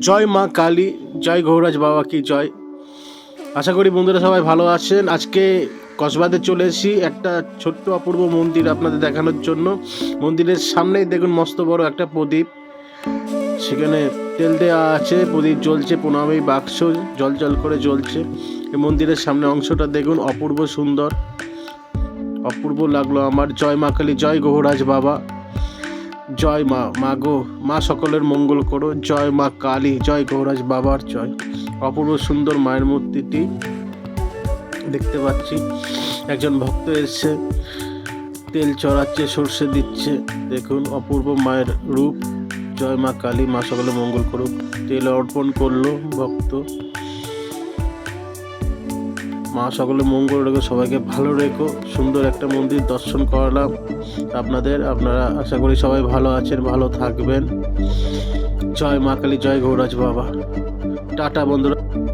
জয় মা কালী, জয় গৌরাজ বাবা কি জয়। আশা করি বন্ধুরা সবাই ভালো আছেন। আজকে কসবাতে চলে এসেছি একটা ছোট্ট অপূর্ব মন্দির আপনাদের দেখানোর জন্য। মন্দিরের সামনেই দেখুন মস্ত বড় একটা প্রদীপ। সেখানে তেল দেওয়া আছে, প্রদীপ জ্বলছে, প্রণামী বাক্স জল জল করে জ্বলছে। এই মন্দিরের সামনে অংশটা দেখুন অপূর্ব সুন্দর। অপূর্ব লাগল আমার। জয় মা কালী, জয় গৌরাজ বাবা। জয় মা মা গো, মা সকলের মঙ্গল করো। জয় মা কালী, জয় গৌরাজ বাবার জয়। অপূর্ব সুন্দর মায়ের মূর্তিটি দেখতে পাচ্ছি। একজন ভক্ত এসছে, তেল চড়াচ্ছে, সর্ষে দিচ্ছে। দেখুন, অপূর্ব মায়ের রূপ। জয় মা কালী, মা সকলে মঙ্গল করুক। তেল অর্পণ করল ভক্ত। মা সকলে মঙ্গল রেখো, সবাইকে ভালো রেখো। সুন্দর একটা মন্দির দর্শন করালাম। আপনাদের, আপনারা আশা করি সবাই ভালো আছেন, ভালো থাকবেন। জয় মা কালী, জয় গৌরাজ বাবা। টাটা বন্ধুরা।